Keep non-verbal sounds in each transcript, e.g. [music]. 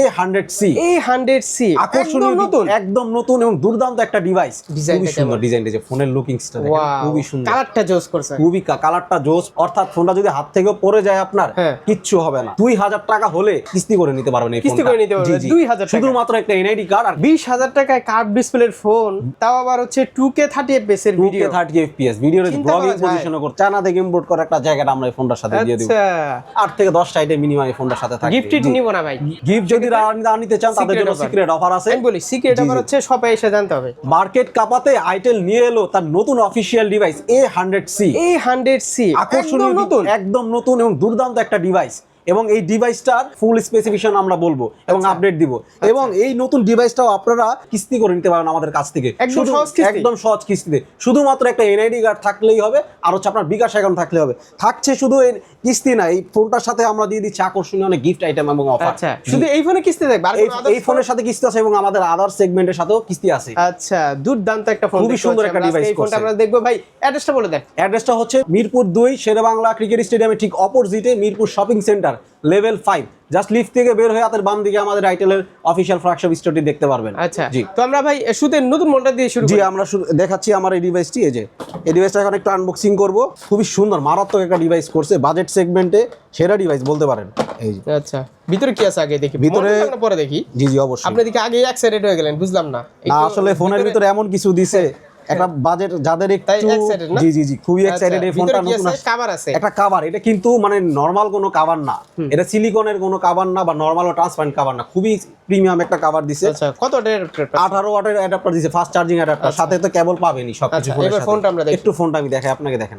এ hundred C এই hundred C আকর্ষণীয় নতুন। একদম নতুন এবং দুর্দান্ত একটা ডিভাইস খুবই সুন্দর ডিজাইনটা যে ফোনের লুকিংসটা খুবই সুন্দর। কালারটা জোস করছে। খুবই কালারটা জোস অর্থাৎ ফোনটা যদি হাত থেকে পড়ে যায় আপনার হ্যাঁ। কিচ্ছু হবে না। দুই হাজার টাকা হলে কিস্তি করে নিতে পারবেন এই কিস্তি করে নিতে পারবেন, জি, জি। 2000 টাকা। শুধুমাত্র একটা এনআইডি কার্ড আর বিশ হাজার টাকায় কার্ভ ডিসপ্লের ফোন তাও আবার হচ্ছে টু কে থার্টি এফপিএস এর ভিডিও থার্টি এফপিএস করা যায়। চায়না থেকে ইম্পোর্ট করা একটা জায়গাটা আমরা এই ফোনটার সাথে দিয়ে দিব। আট থেকে দশটা আইটেম মিনিমাম এই ফোনটার সাথে থাকে গিফট নিব না ভাই। গিফট যদি না নিতে চান তাদের জন্য সিক্রেট অফার আছে। আমি বলি সিক্রেট অফার হচ্ছে সবাই এসে জানতে হবে। মার্কেট কাপাতে আইটেল নিয়ে এলো তার নতুন official device A hundred C A hundred C আকর্ষণীয় নতুন। একদম নতুন এবং দুর্দান্ত একটা ডিভাইস এবং এই ডিভাইসটার ফুল স্পেসিফিকেশন আমরা বলব এবং আচ্ছা। আপডেট দিব। এবং এই নতুন ডিভাইসটাও আপনারা কিস্তি করে নিতে পারেন আমাদের কাছ থেকে। একদম সহজ কিস্তিতে। শুধুমাত্র একটা এনআইডি কার্ড থাকলেই হবে আর হচ্ছে আপনার বিকাশ অ্যাকাউন্ট থাকলে হবে। থাকছে শুধু এই কিস্তি না এই ফোনটার সাথে আমরা দিয়ে দিচ্ছি আকর্ষণীয় অনেক গিফট আইটেম এবং অফার আচ্ছা শুধু এই ফোনে কিস্তি আর এই ফোনের সাথে কিস্তি আছে এবং আমাদের আদার সেগমেন্টের সাথেও কিস্তি আছে। আচ্ছা দুর্দান্ত একটা ফোন খুবই সুন্দর একটা ডিভাইস এই ফোনটা। আমরা দেখব। ভাই অ্যাড্রেসটা বলে দেন। অ্যাড্রেসটা হচ্ছে মিরপুর দুই শেরেবাংলা ক্রিকেট স্টেডিয়ামে ঠিক অপোজিটে Mirpur shopping centre level five just lift থেকে বের হয়ে হাতের বাম দিকে আমাদের আইটেলের অফিসিয়াল ফ্ল্যাগশিপ স্টোরটি দেখতে পারবেন। আচ্ছা। জি। তো আমরা ভাই শুধু নতুন মডেল দিয়ে শুরু জি আমরা দেখাচ্ছি আমার এই ডিভাইসটি এই যে। এই ডিভাইসটা এখন একটু আনবক্সিং করব। খুবই সুন্দর মারাত্মক একটা ডিভাইস করছে। বাজেট সেগমেন্টে সেরা ডিভাইস বলতে পারেন। এই আচ্ছা। ভিতরে কি আছে আগে দেখি? ভিতরে- পরে দেখি। জি জি অবশ্যই। আপনি দিকে আগে এক্সাইটেড হয়ে গেলেন বুঝলাম না। আসলে ফোনের ভিতরে- ভিতরে এমন কিছু দিছে একটা বাজেট যাদের একটু জি জি জি খুবই এক্সাইটেড আচ্ছা, এই ফোনটা নতুন? আছে। একটা কাভার এটা কিন্তু মানে নর্মাল কোনো কাভার না। এটা সিলিকনের কোনো কাভার না বা নর্মাল ট্রান্সপারেন্ট কাভার না। খুবই প্রিমিয়াম একটা কাভার দিছে। আচ্ছা কত আঠারো ওয়াটের অ্যাডাপ্টার দিছে ফাস্ট চার্জিং অ্যাডাপ্টার সাথে তো কেবল আচ্ছা, ফোনের এবার ফোনটা আমরা একটু ফোনটা আমি দেখাই আপনাকে দেখেন।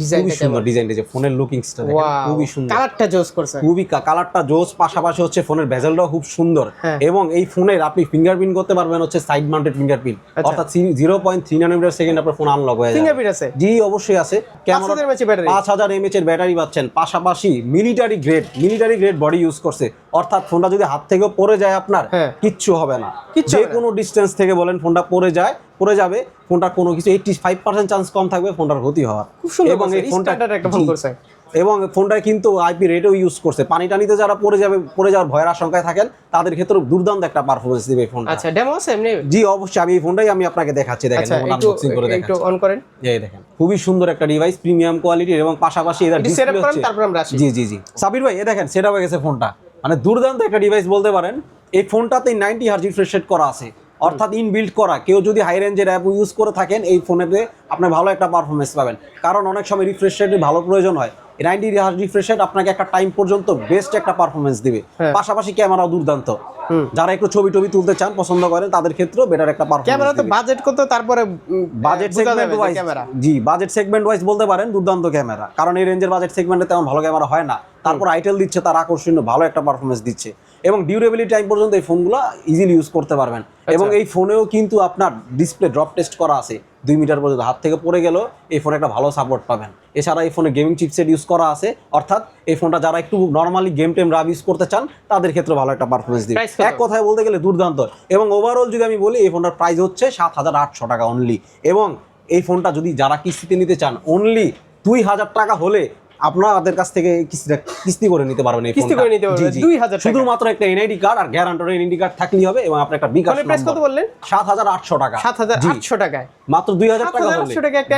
ডিজাইনটা সুন্দর ডিজাইনটা যে ফোনের লুকিংসটা দেখেন খুবই সুন্দর। কালারটা জোস করছে। খুবই কালারটা জোস পাশাপাশি হচ্ছে ফোনের ভেজেলটাও খুব সুন্দর। হ্যাঁ। এবং এই ফোনের আপনি ফিঙ্গারপ্রিন্ট করতে পারবেন হচ্ছে সাইড মাউন্টেড ফিঙ্গারপ্রিন্ট আচ্ছা। অর্থাৎ জিরো পয়েন্ট থ্রি নাইনোমিটার সেকেন্ড আপনার ফোন আনলক হয়ে যায়। ফিঙ্গারপ্রিন্ট আছে। জি অবশ্যই আছে। ক্যামেরা 5000 mAh এর ব্যাটারি পাচ্ছেন। পাশাপাশি military grade military grade body use করছে। অর্থাৎ ফোনটা যদি হাত থেকে পড়ে যায় আপনার হ্যাঁ। কিচ্ছু হবে না। যে কোনো ডিস্টেন্স থেকে বলেন ফোনটা পড়ে যায় পড়ে যাবে ফোনটার কোনো কিছু এইটটি ফাইভ পার্সেন্ট চান্স কম থাকবে ফোনটার ক্ষতি হওয়ার। খুব সুন্দর এবং এই ফোনটা একটা ফোন। করছে। এবং ফোনটা কিন্তু আইপি রেটও ইউজ করছে। পানি টানিতে যারা পড়ে যাবে পড়ে যাওয়ার ভয়ের আশঙ্কায় থাকেন তাদের ক্ষেত্রে দুর্দান্ত একটা পারফরমেন্স দিবে এই ফোনটা। আচ্ছা ডেমো আছে এমনি? জি অবশ্যই আমি এই ফোনটাই আমি আপনাকে দেখাচ্ছি দেখেন আচ্ছা আনবক্সিং করে একটু অন করেন। এই দেখেন খুবই সুন্দর একটা ডিভাইস প্রিমিয়াম কোয়ালিটির এবং পাশাপাশি এর সেটআপ করেন তারপর আমরা আসি। জি জি জি। সাবির ভাই এ দেখেন সেটা হয়ে গেছে ফোনটা। মানে দুর্দান্ত একটা ডিভাইস বলতে পারেন। এই ফোনটাতে নাইনটি হার্জ রিফ্রেশ রেট করা আছে। অর্থাৎ ইনবিল্ড করা। কেউ যদি হাই রেঞ্জের অ্যাপ ইউজ করে থাকেন, এই ফোনেতে আপনি ভালো একটা পারফরমেন্স পাবেন। কারণ অনেক সময় রিফ্রেশ ভালো প্রয়োজন হয়। নাইনটি রিফ্রেশ রেট আপনাকে একটা টাইম পর্যন্ত বেস্ট একটা পারফরমেন্স দিবে। হ্যাঁ। পাশাপাশি ক্যামেরাও দুর্দান্ত। যারা একটু ছবি টবি তুলতে চান পছন্দ করেন তাদের ক্ষেত্রেও বেটার একটা ক্যামেরা তো বাজেট কত তারপরে বাজেট সেগমেন্ট ওয়াইজ ক্যামেরা। জি বাজেট সেগমেন্ট ওয়াইজ বলতে পারেন দুর্দান্ত ক্যামেরা। কারণ এই রেঞ্জের বাজেট সেগমেন্টে তেমন ভালো ক্যামেরা হয় না। তারপর আইটেল দিচ্ছে তার আকর্ষণীয় ভালো একটা পারফরমেন্স দিচ্ছে। এবং ডিউরেবিলিটি টাইম পর্যন্ত এই ফোনগুলো ইজিলি ইউজ করতে পারবেন। এবং এই ফোনেও কিন্তু আপনার ডিসপ্লে ড্রপ টেস্ট করা আছে। দুই মিটার পর্যন্ত। হাত থেকে পড়ে গেল এই ফোনে একটা ভালো সাপোর্ট পাবেন। এছাড়া এই ফোনে গেমিং চিপসেট ইউজ করা আছে। অর্থাৎ এই ফোনটা যারা একটু নর্মালি গেম টেম রাব ইউজ করতে চান তাদের ক্ষেত্রে ভালো একটা পারফরমেন্স দিবে। এক কথায় বলতে গেলে দুর্দান্ত। এবং ওভারঅল যদি আমি বলি এই ফোনটার প্রাইস হচ্ছে সাত হাজার আটশো টাকা অনলি এবং এই ফোনটা যদি যারা কিস্তিতে নিতে চান অনলি দুই হাজার টাকা হলে আপনাদের কাছ থেকে কিস্তিটা কিস্তি করে নিতে পারবেন এই কিস্তি করে নিতে পারবেন, জি, জি। 2000 টাকা। শুধুমাত্র একটা এনআইডি কার্ড আর গ্যারান্টার এনআইডি কার্ড থাকলেই হবে এবং আপনার একটা বিকাশ ফোনের প্রাইস কত বললেন? সাত হাজার আটশো টাকা। সাত হাজার জি। আটশো টাকায়। মাত্র দুই হাজার টাকা 7,800 টাকা একটা।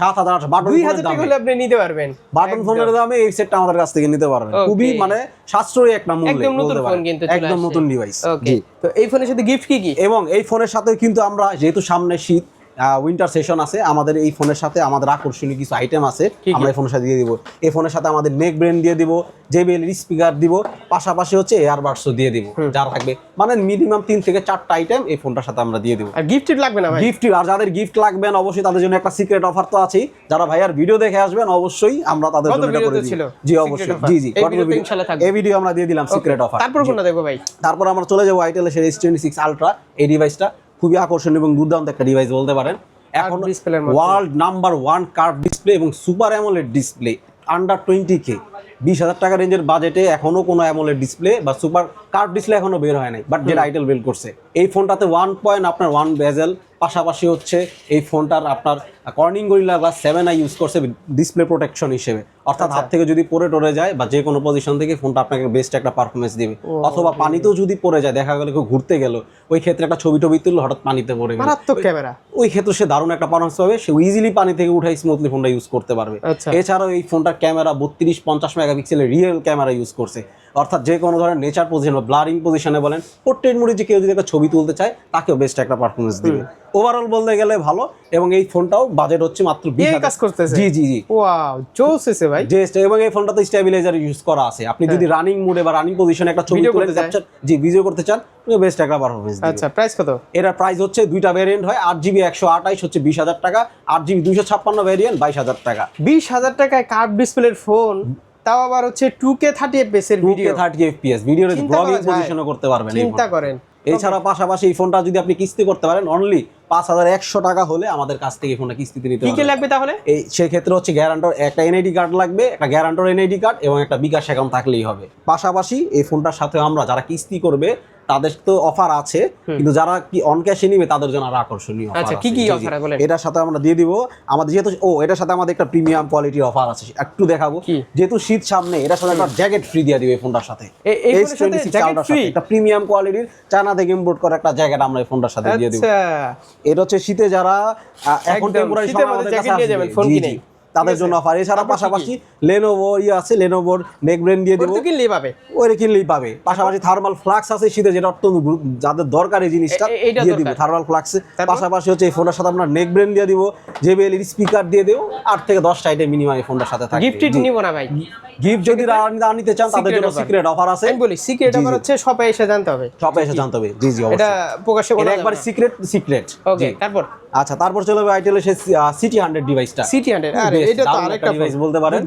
সাত হাজার আটশো বাটন দুই ফোনের হাজার টাকা হলে আপনি নিতে পারবেন। বাটন ফোনের দামে এই সেটটা আমাদের কাছ থেকে নিতে পারবেন। খুবই মানে সাশ্রয়ী একটা মূল্যে একদম নতুন ফোন কিন্তু একদম নতুন ডিভাইস ওকে তো এই ফোনের সাথে গিফট কি কি? এবং এই ফোনের সাথে কিন্তু আমরা যেহেতু সামনে শীত উইন্টার সেশন আছে আমাদের এই ফোনের সাথে আমাদের আকর্ষণীয় কিছু আইটেম আছে আমরা এই ফোনের সাথে দিয়ে দিব। এই ফোনের সাথে আমাদের নেক ব্রেন দিয়ে দিব জেবিএল স্পিকার দিব পাশাপাশি হচ্ছে এয়ারবাডসও দিয়ে দিব যা থাকবে। মানে মিনিমাম তিন থেকে চারটা আইটেম এই ফোনটার সাথে আমরা দিয়ে দিব। আর গিফট লাগবে না গিফট আর যাদের গিফট লাগবে না অবশ্যই তাদের জন্য একটা সিক্রেট অফার তো আছেই। যারা ভাইয়ার ভিডিও দেখে আসবেন অবশ্যই আমরা তাদের জন্য এটা করে দিই। জি অবশ্যই। জি জি এই ভিডিও- আমরা দিয়ে দিলাম সিক্রেট অফার তারপর কোনটা দেখব ভাই? তারপর আমরা চলে যাব এস টোয়েন্টি সিক্স আলট্রা এই ডিভাইসটা খুবই আকর্ষণীয় এবং দুর্দান্ত একটা ডিভাইস বলতে পারেন এখন। World number one curve display এবং super AMOLED display under twenty K বিশ হাজার টাকা রেঞ্জের বাজেটে এখনও কোনো অ্যামোলেড ডিসপ্লে বা সুপার কার্ভ ডিসপ্লে এখনও বের হয় নাই বাট যেটা আইটেল বের করছে। এই ফোনটাতে ওয়ান পয়েন্ট আপনার ওয়ান বেজেল পাশাপাশি হচ্ছে এই ফোনটার আপনার Corning Gorilla glass seven I use করছে ডিসপ্লে প্রোটেকশন হিসেবে। অর্থাৎ হাত থেকে যদি পড়ে টরে যায় বা যে কোনো পজিশন থেকে ফোনটা আপনাকে বেস্ট একটা পারফরমেন্স দিবে। অথবা পানিতেও যদি পড়ে যায় দেখা গেল কেউ ঘুরতে গেল ওই ক্ষেত্রে একটা ছবি টবি তুললো হঠাৎ পানিতে পড়ে গেল। মারাত্মক ক্যামেরা ওই ক্ষেত্রে সে দারুণ একটা পারফরমেন্স পাবে সে ইজিলি পানি থেকে উঠে স্মুথলি ফোনটা ইউজ করতে পারবে। আচ্ছা। এছাড়াও এই ফোনটার ক্যামেরা বত্রিশ পঞ্চাশ মেগাপিক্সেলের রিয়েল ক্যামেরা ইউজ করছে অর্থাৎ যে কোনো ধরনের নেচার পজিশন বা ব্লারিং পজিশনে বলেন পোর্ট্রেট মোডে যে কেউ যদি একটা ছবি তুলতে চায় তাকেও বেস্ট একটা পারফরমেন্স দিবে। ওভারঅল বলতে গেলে ভালো এবং এই ফোনটাও বাজেট হচ্ছে মাত্র বিশ কাজ করতেছে? জি জি জি। ওয়াও জোস এসে ভাই। যে এবং এই ফোনটাতে স্টেবিলাইজার ইউজ করা আছে। আপনি যদি রানিং মোডে বা রানিং পজিশনে একটা ছবি হ্যাঁ। Video তুলে করতে চায়। capture- জি ভিডিও করতে চান বেস্ট একটা পারফরমেন্স আচ্ছা প্রাইস কত? এটার প্রাইস হচ্ছে দুইটা ভ্যারিয়েন্ট হয় আট জিবি একশো আঠাইশ হচ্ছে বিশ হাজার টাকা আট জিবি দুইশো ছাপ্পান্ন ভ্যারিয়েন্ট বাইশ হাজার টাকা। বিশ হাজার টাকায় কার্ভ ডিসপ্লের ফোন তাও আবার হচ্ছে টু কে থার্টি এফপিএস এর two K video video blogging পজিশনও করতে পারবেন চিন্তা করেন। এছাড়া পাশাপাশি এই ফোনটা যদি আপনি কিস্তি করতে পারেন অনলি পাঁচ হাজার একশো টাকা হলে আমাদের কাছ থেকে ফোনটা কিস্তিতে নিতে কি কি লাগবে তাহলে? এই সেক্ষেত্রে হচ্ছে গ্যারান্টর একটা এনআইডি কার্ড লাগবে একটা গ্যারান্টর এনআইডি কার্ড এবং একটা বিকাশ অ্যাকাউন্ট থাকলেই হবে। পাশাপাশি এই ফোনটার সাথে আমরা যারা কিস্তি করবে তাদের তো অফার আছে কিন্তু যারা কি অন ক্যাশে নিবে তাদের জন্য আরও আকর্ষণীয় আচ্ছা। কি কি জি। বলেন? এটার সাথে আমরা দিয়ে দিব। আমাদের যেহেতু ও এটার সাথে আমাদের একটা প্রিমিয়াম কোয়ালিটির অফার আছে একটু দেখাবো। যেহেতু শীত সামনে এটার সাথে একটা জ্যাকেট ফ্রি দিয়ে দিবে এই ফোনটার সাথে। এই ফোনের সাথে S26 jacket চালটার সাথে একটা প্রিমিয়াম কোয়ালিটির চায়না থেকে ইম্পোর্ট করা একটা জ্যাকেট আমরা এই ফোনটার সাথে দিয়ে দিব। আচ্ছা। এটা হচ্ছে শীতে যারা এখন টেম্পোরারি সময় আমাদের কাছে আসবে। তাদের জন্য অফার এছাড়া পাশাপাশি লেনোভো ইয়ে আছে লেনোভোর নেক ব্রেন দিয়ে দেবো। কিনলেই পাবে। ওইটা কিনলেই পাবে। পাশাপাশি থার্মাল ফ্লাক্স আছে শীতে যেটা অত্যন্ত যাদের দরকার এই জিনিসটা দিয়ে দিব থার্মাল ফ্লাক্স? পাশাপাশি হচ্ছে এই ফোনের সাথে আপনার নেক ব্রেন দিয়ে দিব। জেবিএল এর স্পিকার দিয়ে দেবো। আট থেকে দশটা আইটেম মিনিমাম এই ফোনটার সাথে থাকে গিফট নিব না ভাই। গিফট যদি না নিতে চান তাদের জন্য সিক্রেট অফার আছে। আমি বলি সিক্রেট জি। হচ্ছে শপে এসে জানতে হবে। সবাই এসে জানতে হবে। জি জি অবশ্যই। এটা প্রকাশ্যে বলা একবার সিক্রেট সিক্রেট ওকে তারপর? আচ্ছা তারপর চলে যাবে আইটেলের সেই সিটি হান্ড্রেড ডিভাইসটা সিটি হান্ড্রেড আরে এটা তো আরেকটা ডিভাইস বলতে পারেন।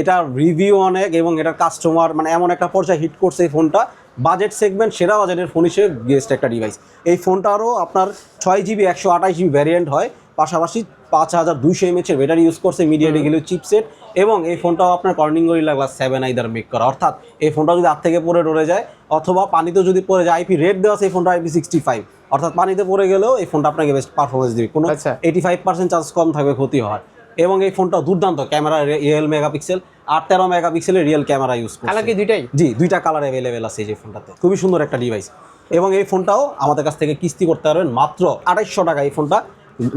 এটা রিভিউ অনেক এবং এটার কাস্টমার মানে এমন একটা পর্যায়ে হিট করছে এই ফোনটা বাজেট সেগমেন্ট সেরা বাজেটের ফোন হিসেবে গেস্ট একটা ডিভাইস এই ফোনটারও আপনার ছয় জিবি একশো আঠাশ জিবি ভ্যারিয়েন্ট হয়। পাশাপাশি পাঁচ হাজার দুইশো এমএচের ব্যাটারি ইউজ করছে মিডিয়া গেলেও চিপসেট এবং এই ফোনটাও আপনার Corning Gorilla glass seven I দ্বারা মেক করা। অর্থাৎ এই ফোনটা যদি হাত থেকে পড়ে ডরে যায় অথবা পানিতে যদি পড়ে যায় আইপি রেট দেওয়া এই ফোনটা আইপি সিক্সটি ফাইভ অর্থাৎ পানিতে পড়ে গেলেও এই ফোনটা আপনাকে বেস্ট পারফরমেন্স দিবে। কোনো। এইটি ফাইভ পার্সেন্ট চার্জ কম থাকবে ক্ষতি হয় এবং এই ফোনটা দুর্দান্ত ক্যামেরা রিয়েল মেগাপিক্সেল আর তেরো মেগাপিক্সেলের রিয়েল ক্যামেরা ইউজ কালার কি দুইটাই? জি দুইটা কালার অ্যাভেলেবেল আছে এই যে ফোনটাতে। খুবই সুন্দর একটা ডিভাইস এবং এই ফোনটাও আমাদের কাছ থেকে কিস্তি করতে পারবেন মাত্র আড়াইশো টাকা এই ফোনটা।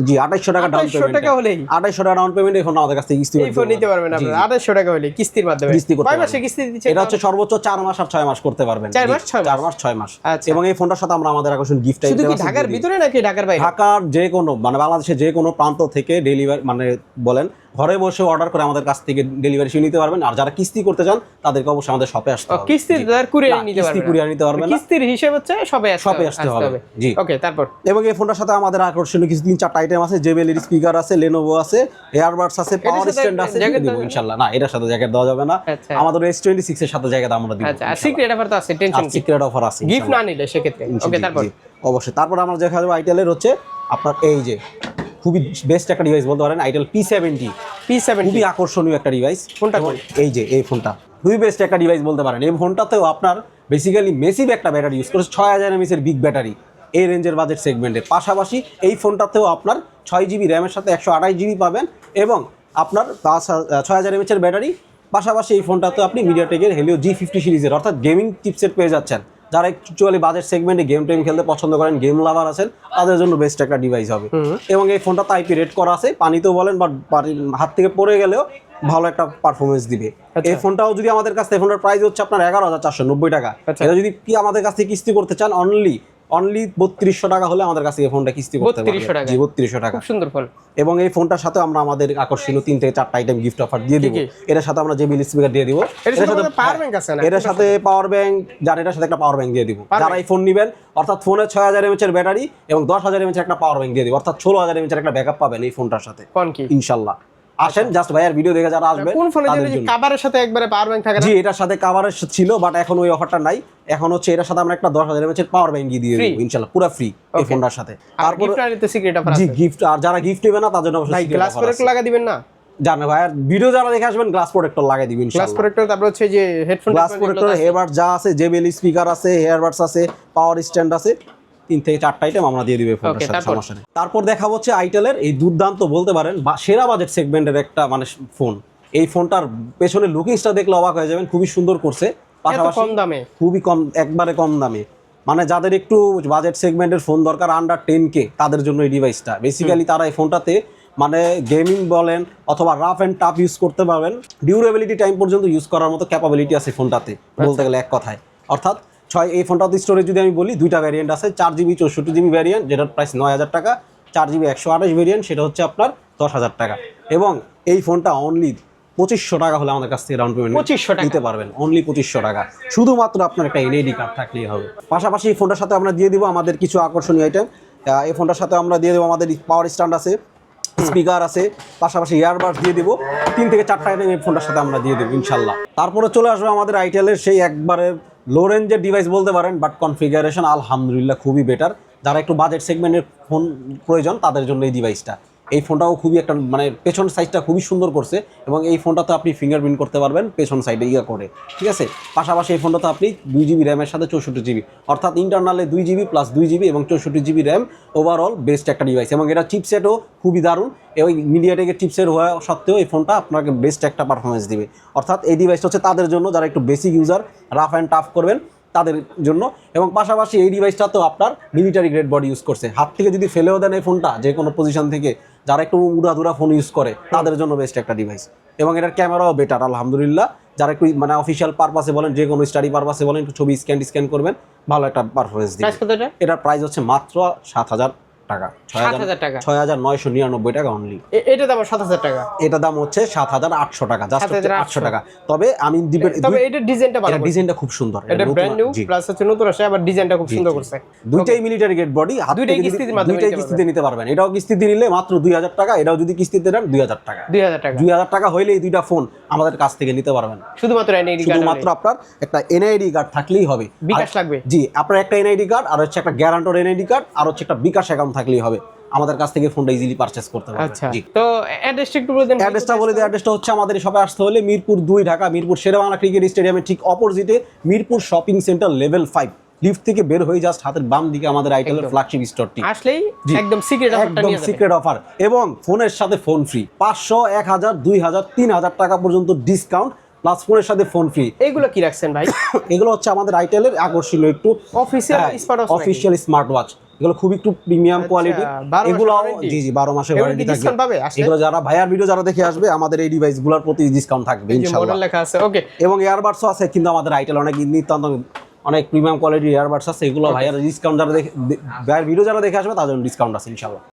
জি আঠাইশশো টাকা ডাউন পেমেন্ট টাকা হলেই? আঠাইশশো টাকা ডাউন পেমেন্ট এখন আমাদের কাছ থেকে কিস্তি এই ফোন নিতে পারবেন আপনারা। টাকা হলে কিস্তির মাধ্যমে। কিস্তি করতে। মাসে কিস্তি দিচ্ছে এটা হচ্ছে সর্বোচ্চ চার মাস আর ছয় মাস করতে পারবেন। চার মাস, ছয় চার মাস? ছয় মাস। আচ্ছা। এবং এই ফোনটার সাথে আমরা আমাদের আকর্ষণ গিফট শুধু কি ঢাকার ভিতরে নাকি ঢাকার বাইরে? ঢাকার যে কোনো মানে বাংলাদেশের যে কোনো প্রান্ত থেকে ডেলিভারি মানে বলেন ঘরে বসে অর্ডার করে আমাদের কাছ থেকে ডেলিভারি নিতে পারবেন। আর যারা কিস্তি করতে চান তাদেরকে অবশ্যই আমাদের শপে আসতে হবে। কিস্তি কুরিয়ার নিতে কিস্তি পারবেন কুরিয়ার নিতে পারবেন কিস্তির হিসেব হচ্ছে সবে আসতে শপে আসতে হবে জি। ওকে তারপর? এবং এই ফোনটার সাথে আমাদের আকর্ষণীয় কিছু তিন চারটা আইটেম আছে জেবেল এর স্পিকার আছে লেনোভো আছে এয়ারবাডস আছে পাওয়ার স্ট্যান্ড আছে দিয়ে দিব ইনশাআল্লাহ না এটার সাথে জ্যাকেট দেওয়া যাবে না। আচ্ছা। আমাদের এস টোয়েন্টি সিক্স এর সাথে জ্যাকেট আমরা দিব আচ্ছা সিক্রেট অফার তো আছে টেনশন সিক্রেট অফার আছে গিফট না নিলে সেক্ষেত্রে। ওকে তারপর? অবশ্যই। তারপর আমরা দেখা যাবে আইটেলের হচ্ছে আপনার এই যে খুবই বেস্ট একটা ডিভাইস বলতে পারেন itel P seventy P seven খুবই আকর্ষণীয় একটা ডিভাইস ফোনটা এই যে এই ফোনটা। খুবই বেস্ট একটা ডিভাইস বলতে পারেন। এই ফোনটাতেও আপনার বেসিক্যালি মেসিভ একটা ব্যাটারি ইউজ করেছে ছয় হাজার এমএসের বিগ ব্যাটারি এই রেঞ্জের বাজেট সেগমেন্টের পাশাপাশি এই ফোনটাতেও আপনার ছয় জিবি র্যামের সাথে একশো আড়াই জিবি পাবেন এবং আপনার পাঁচ ছয় হাজার এমএচের ব্যাটারি পাশাপাশি এই ফোনটাতে আপনি মিডিয়াটেকের হেলিও জি ফিফটি সিরিজের অর্থাৎ গেমিং চিপসেট পেয়ে যাচ্ছেন। যারা একচুয়ালি বাজেট সেগমেন্টে গেম টেম খেলতে পছন্দ করেন গেম লাভার আছেন তাদের জন্য বেস্ট একটা ডিভাইস হবে। এবং এই ফোনটা আইপি রেট করা আছে পানিতেও বলেন বা হাত থেকে পড়ে গেলেও ভালো একটা পারফরমেন্স দিবে। এই ফোনটাও যদি আমাদের কাছে ফোনটার প্রাইস হচ্ছে আপনার এগারো হাজার চারশো নব্বই টাকা। আচ্ছা। এটা যদি কি আমাদের কাছ থেকে কিস্তি করতে চান অনলি অনলি বত্রিশশো টাকা হলে আমাদের কাছ থেকে ফোনটা কিস্তি করতে 3200 টাকা। বত্রিশশো টাকা। সুন্দর ফোন। এবং এই ফোনটার সাথে আমরা আমাদের আকর্ষণীয় তিন থেকে চারটা আইটেম গিফট অফার দিয়ে দিব। এটার সাথে আমরা যে বিল স্পিকার দিয়ে দিব এটার সাথে power bank আছে না? এটার সাথে পাওয়ার ব্যাংক যার এটার সাথে একটা পাওয়ার ব্যাংক দিয়ে দিব। যারা এই ফোন নেবেন অর্থাৎ ফোনে ছয় হাজার এমএচ এর ব্যাটারি এবং দশ হাজার এমএচ একটা পাওয়ার ব্যাংক দিয়ে দিব। অর্থাৎ ষোলো হাজার এমএচ একটা ব্যাকআপ পাবেন এই ফোনটার সাথে। ইনশাল্লাহ। আসেন জাস্ট ভাইয়ার ভিডিও দেখে যারা আসবেন কোন তাদের জন্য জন্য। সাথে একবারে পাওয়ার ব্যাংক থাকে জি এটার সাথে কাভারের ছিল বাট এখন ওই অফারটা নাই। এখন হচ্ছে এটার সাথে আমরা একটা দশ হাজার এমএচ এর পাওয়ার ব্যাংক দিয়ে? দিব ইনশাল্লাহ পুরো ফ্রি এই ফোনটার সাথে। আর তারপর গিফট আনিতে সিক্রেট অফার আছে? জি গিফট আর যারা গিফট নেবে না তার জন্য অবশ্যই গ্লাস করে লাগা দিবেন না? জানো ভাই আর ভিডিও যারা দেখে আসবেন গ্লাস প্রোটেক্টর লাগাই দিবেন গ্লাস প্রোটেক্টর তারপর হচ্ছে যে হেডফোন গ্লাস প্রোটেক্টর হেয়ারবাড যা আছে জেবেল স্পিকার আছে হেয়ারবাডস আছে পাওয়ার স্ট্যান্ড আছে তিন থেকে চারটা আইটেম আমরা দিয়ে দিবে ফোনের সাথে? সমস্যা নেই। তারপর দেখা হচ্ছে আইটেলের এই দুর্দান্ত বলতে পারেন সেরা বাজেট সেগমেন্টের একটা মানে ফোন এই ফোনটার পেছনে লুকিংসটা দেখলে অবাক হয়ে যাবেন খুবই সুন্দর করছে। পাশাপাশি কম দামে? খুবই কম একবারে কম দামে। মানে যাদের একটু বাজেট সেগমেন্টের ফোন দরকার আন্ডার টেন কে তাদের জন্য এই ডিভাইসটা বেসিক্যালি তারা এই ফোনটাতে মানে গেমিং বলেন অথবা রাফ অ্যান্ড টাফ ইউজ করতে পারবেন। ডিউরেবিলিটি টাইম পর্যন্ত ইউজ করার মতো ক্যাপাবিলিটি আছে ফোনটাতে বলতে গেলে এক কথায়। অর্থাৎ ছয় এই ফোনটাতে স্টোরেজ যদি আমি বলি দুইটা ভ্যারিয়েন্ট আছে চার জিবি চৌষট্টি জিবি ভ্যারিয়েন্ট যেটার প্রাইস নয় হাজার টাকা চার জিবি একশো আঠাশ ভ্যারিয়েন্ট সেটা হচ্ছে আপনার দশ হাজার টাকা। এবং এই ফোনটা অনলি পঁচিশশো টাকা হলে আমাদের কাছ থেকে রাউন্ড পেমেন্ট পঁচিশশো টাকা। দিতে পারবেন অনলি পঁচিশশো টাকা। শুধুমাত্র আপনার একটা এনআইডি কার্ড থাকলেই হবে। পাশাপাশি এই ফোনটার সাথে আমরা দিয়ে দিব আমাদের কিছু আকর্ষণীয় আইটেম এই ফোনটার সাথে আমরা দিয়ে দেবো আমাদের পাওয়ার স্ট্যান্ড আছে স্পিকার আছে পাশাপাশি ইয়ারবাডস দিয়ে দেবো। তিন থেকে চারটা আইটেম এই ফোনটার সাথে আমরা দিয়ে দেবো ইনশাল্লাহ। তারপরে চলে আসবে আমাদের আইটেলের সেই একবারে লো রেঞ্জের ডিভাইস বলতে পারেন বাট কনফিগারেশন আলহামদুলিল্লাহ খুবই বেটার যারা একটু বাজেট সেগমেন্টের ফোন প্রয়োজন, তাদের জন্য এই ডিভাইসটা এই ফোনটাও খুবই একটা মানে পেছন সাইজটা খুবই সুন্দর করছে এবং এই ফোনটাতে আপনি ফিঙ্গারপ্রিন্ট করতে পারবেন পেছন সাইডে ইয়ে করে, ঠিক আছে? পাশাপাশি এই ফোনটাতে আপনি দুই জিবি র্যামের সাথে চৌষট্টি জিবি অর্থাৎ ইন্টারনালে দুই জিবি প্লাস দুই জিবি এবং চৌষট্টি জিবি র্যাম ওভারঅল বেস্ট একটা ডিভাইস এবং এটা চিপসেটও খুবই দারুণ, এবং মিডিয়াটেকের চিপসেট হওয়া সত্ত্বেও এই ফোনটা আপনাকে বেস্ট একটা পারফরমেন্স দিবে। অর্থাৎ এই ডিভাইসটা হচ্ছে তাদের জন্য, যারা একটু basic user rough and tough করবেন, তাদের জন্য এবং পাশাপাশি এই ডিভাইসটা তো আপনার মিলিটারি গ্রেড বডি ইউজ করছে। হাত থেকে যদি ফেলেও দেন এই ফোনটা যে কোনো পজিশন থেকে যারা একটু উড়াধুরা ফোন ইউজ করে তাদের জন্য বেস্ট একটা ডিভাইস এবং এটার ক্যামেরাও বেটার আলহামদুলিল্লাহ। যারা একটু মানে অফিসিয়াল পারপাসে বলেন যে কোনো স্টাডি পারপাসে বলেন একটু ছবি স্ক্যান স্ক্যান করবেন ভালো একটা পারফরমেন্স দিবে। এটার প্রাইস হচ্ছে মাত্র সাত হাজার টাকা। ছয় হাজার টাকা। ছয় হাজার নয়শো নিরানব্বই টাকা অনলি এটা দাম সাত হাজার টাকা। এটা দাম হচ্ছে সাত হাজার আটশো টাকা জাস্ট আটশো টাকা। তবে আমি দিবে- তবে এটা ডিজাইনটা ভালো ডিজাইনটা খুব সুন্দর। এটা ব্র্যান্ড নিউ প্লাস হচ্ছে নতুন আসে আবার ডিজাইনটা খুব সুন্দর করছে। দুইটাই মিলিটারি গেট বডি দুইটাই মাধ্যমে দুইটাই কিস্তিতে নিতে পারবেন। এটাও কিস্তিতে নিলে মাত্র দুই হাজার টাকা এটাও যদি কিস্তিতে নেন দুই হাজার টাকা। দুই হাজার টাকা। দুই হাজার টাকা হইলে এই দুইটা ফোন আমাদের কাছ থেকে নিতে পারবেন। শুধুমাত্র এনআইডি শুধুমাত্র আপনার একটা এনআইডি কার্ড থাকলেই হবে। বিকাশ লাগবে। জি আপনার একটা এনআইডি কার্ড আর হচ্ছে একটা গ্যারান্টর এনআইডি কার্ড আর হচ্ছে একটা বিকাশ অ্যাকাউন্ট থাকলেই হবে। আমাদের কাছ থেকে ফোনটা ইজিলি পারচেস করতে পারবেন আচ্ছা। তো অ্যাড্রেসটা একটু বলে দেন। অ্যাড্রেসটা বলে দিই। অ্যাড্রেসটা হচ্ছে আমাদের শপে আসতে হলে মিরপুর দুই ঢাকা মিরপুর শেরেবাংলা ক্রিকেট স্টেডিয়ামের ঠিক অপোজিটে Mirpur shopping centre level five lift থেকে বের হয়ে জাস্ট হাতের বাম দিকে আমাদের আইটেলের ফ্ল্যাগশিপ স্টোরটি আসলেই একদম সিক্রেট অফারটা একদম সিক্রেট অফার এবং ফোনের সাথে ফোন ফ্রি পাঁচশো এক হাজার দুই হাজার তিন হাজার টাকা পর্যন্ত ডিসকাউন্ট প্লাস ফোনের সাথে ফোন ফ্রি এইগুলো কি রাখছেন ভাই? [coughs] এগুলো হচ্ছে আমাদের আইটেলের আকর্ষণীয় একটু official smart official smart watch এগুলো খুব একটু প্রিমিয়াম কোয়ালিটি এগুলো জি জি বারো মাসের ওয়ারেন্টি থাকবে? এগুলো যারা ভাইয়ার ভিডিও যারা দেখে আসবে আমাদের এই ডিভাইসগুলোর প্রতি ডিসকাউন্ট থাকবে ইনশাআল্লাহ মডেল লেখা আছে ওকে এবং এয়ারবাডসও আছে কিন্তু আমাদের আইটেল অনেক নিত্যান্ত অনেক প্রিমিয়াম কোয়ালিটির এয়ারবাডস আছে এগুলো ভাইয়ার ডিসকাউন্ট যারা দেখে ভাইয়ার ভিডিও যারা দেখে আসবে তাদের জন্য ডিসকাউন্ট আছে ইনশাআল্লাহ